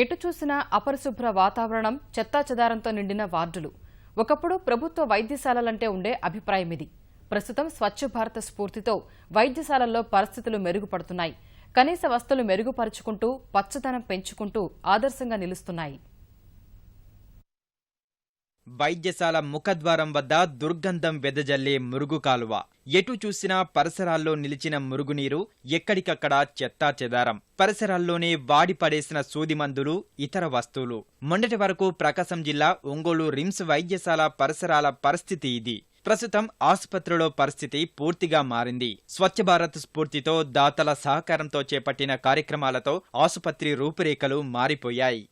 ఎటు చూసినా అపరిశుభ్ర వాతావరణం చెత్తాచెదారంతో నిండిన వార్డులు. ఒకప్పుడు ప్రభుత్వ వైద్యశాలలంటే ఉండే అభిప్రాయం ఇది. ప్రస్తుతం స్వచ్ఛ భారత స్ఫూర్తితో వైద్యశాలల్లో పరిస్థితులు మెరుగుపడుతున్నాయి. కనీస వస్తువులు మెరుగుపరుచుకుంటూ పచ్చదనం పెంచుకుంటూ ఆదర్శంగా నిలుస్తున్నాయి. వైద్యశాల ముఖద్వారం వద్ద దుర్గంధం వెదజల్లే మురుగు కాలువ. ఎటు చూసినా పరిసరాల్లో నిలిచిన మురుగునీరు ఎక్కడికక్కడ చెత్తా చెదారం. పరిసరాల్లోనే వాడి పడేసిన సూది మందులు ఇతర వస్తువులు. మొన్నటి వరకు ప్రకాశం జిల్లా ఒంగోలు రిమ్స్ వైద్యశాల పరిసరాల పరిస్థితి ఇది. ప్రస్తుతం ఆసుపత్రిలో పరిస్థితి పూర్తిగా మారింది. స్వచ్ఛ భారత్ స్ఫూర్తితో దాతల సహకారంతో చేపట్టిన కార్యక్రమాలతో ఆసుపత్రి రూపురేఖలు మారిపోయాయి.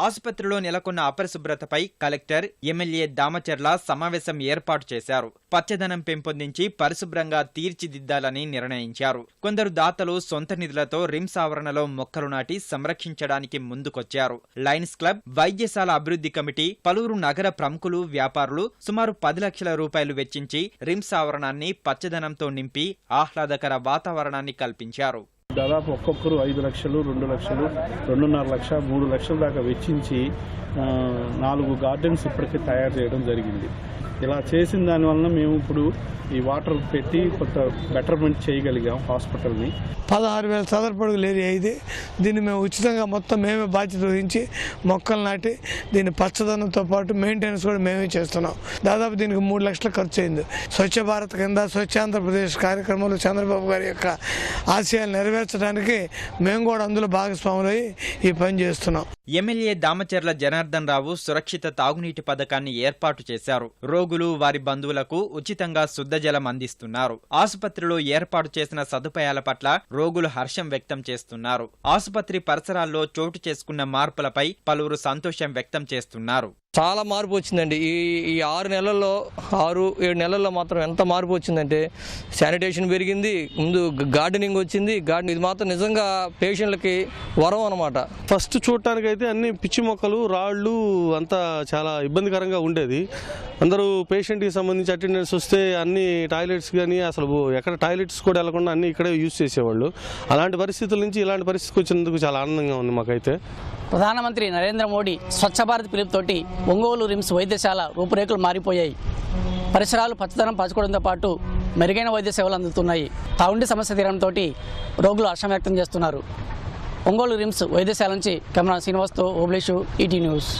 ఆసుపత్రిలో నెలకొన్న అపరిశుభ్రతపై కలెక్టర్ ఎమ్మెల్యే దామచర్ల సమావేశం ఏర్పాటు చేశారు. పచ్చదనం పెంపొందించి పరిశుభ్రంగా తీర్చిదిద్దాలని నిర్ణయించారు. కొందరు దాతలు సొంత నిధులతో రిమ్స్ ఆవరణలో మొక్కలు నాటి సంరక్షించడానికి ముందుకొచ్చారు. లయన్స్ క్లబ్ వైద్యశాల అభివృద్ధి కమిటీ పలువురు నగర ప్రముఖులు వ్యాపారులు సుమారు పది లక్షల రూపాయలు వెచ్చించి రిమ్స్ ఆవరణాన్ని పచ్చదనంతో నింపి ఆహ్లాదకర వాతావరణాన్ని కల్పించారు. దాదాపు ఒక్కొక్కరు ఐదు లక్షలు రెండు లక్షలు రెండున్నర లక్ష మూడు లక్షల దాకా వెచ్చించి నాలుగు గార్డెన్స్ ఇప్పటికే తయారు చేయడం జరిగింది. ఇలా చేసిన దానివలన మేము ఇప్పుడు ఈ వాటర్ పెట్టి కొంత బెటర్మెంట్ చేయగలిగాం హాస్పిటల్ని. పదహారు వేల చదరపడుగులు ఏరియా ఇది. దీన్ని మేము ఉచితంగా మొత్తం మేమే బాధ్యత వహించి మొక్కలు నాటి దీని పచ్చదనంతో పాటు మెయింటెనెన్స్ కూడా మేమే చేస్తున్నాం. దాదాపు దీనికి మూడు లక్షలు ఖర్చు అయింది. స్వచ్ఛ భారత్ కింద స్వచ్ఛ ఆంధ్రప్రదేశ్ కార్యక్రమంలో చంద్రబాబు గారి యొక్క ఆశయాలు నెరవేర్చడానికి మేము కూడా అందులో భాగస్వాములై ఈ పని చేస్తున్నాం. ఎమ్మెల్యే దామచర్ల జనార్దన్ రావు సురక్షిత తాగునీటి పథకాన్ని ఏర్పాటు చేశారు. రోగులు వారి బంధువులకు ఉచితంగా శుద్ధ జలం అందిస్తున్నారు. ఆసుపత్రిలో ఏర్పాటు చేసిన సదుపాయాల పట్ల రోగులు హర్షం వ్యక్తం చేస్తున్నారు. ఆసుపత్రి పరిసరాల్లో చోటు చేసుకున్న మార్పులపై పలువురు సంతోషం వ్యక్తం చేస్తున్నారు. చాలా మార్పు వచ్చిందండి. ఈ ఈ ఆరు నెలల్లో ఆరు ఏడు నెలల్లో మాత్రం ఎంత మార్పు వచ్చిందంటే శానిటేషన్ పెరిగింది ముందు గార్డెనింగ్ వచ్చింది గార్డెన్ ఇది మాత్రం నిజంగా పేషెంట్లకి వరం అనమాట ఫస్ట్ చూడటానికైతే అన్ని పిచ్చి మొక్కలు రాళ్ళు అంతా చాలా ఇబ్బందికరంగా ఉండేది. అందరూ పేషెంట్కి సంబంధించి అటెండెన్స్ వస్తే అన్ని టాయిలెట్స్ కానీ అసలు ఎక్కడ టాయిలెట్స్ కూడా వెళ్ళకుండా అన్ని ఇక్కడే యూజ్ చేసేవాళ్ళు. అలాంటి పరిస్థితుల నుంచి ఇలాంటి పరిస్థితికి వచ్చినందుకు చాలా ఆనందంగా ఉంది మాకైతే. ప్రధానమంత్రి నరేంద్ర మోడీ స్వచ్ఛ భారత్ పిలుపుతోటి ఒంగోలు రిమ్స్ వైద్యశాల రూపురేఖలు మారిపోయాయి. పరిసరాలు పచ్చదనం పంచుకోవడంతో పాటు మెరుగైన వైద్య సేవలు అందుతున్నాయి. తాగుండి సమస్య తీరంతో రోగులు హర్షం వ్యక్తం చేస్తున్నారు. ఒంగోలు రిమ్స్ వైద్యశాల నుంచి కెమెరా శ్రీనివాస్తో ఓబ్లేషు ఈటీ న్యూస్.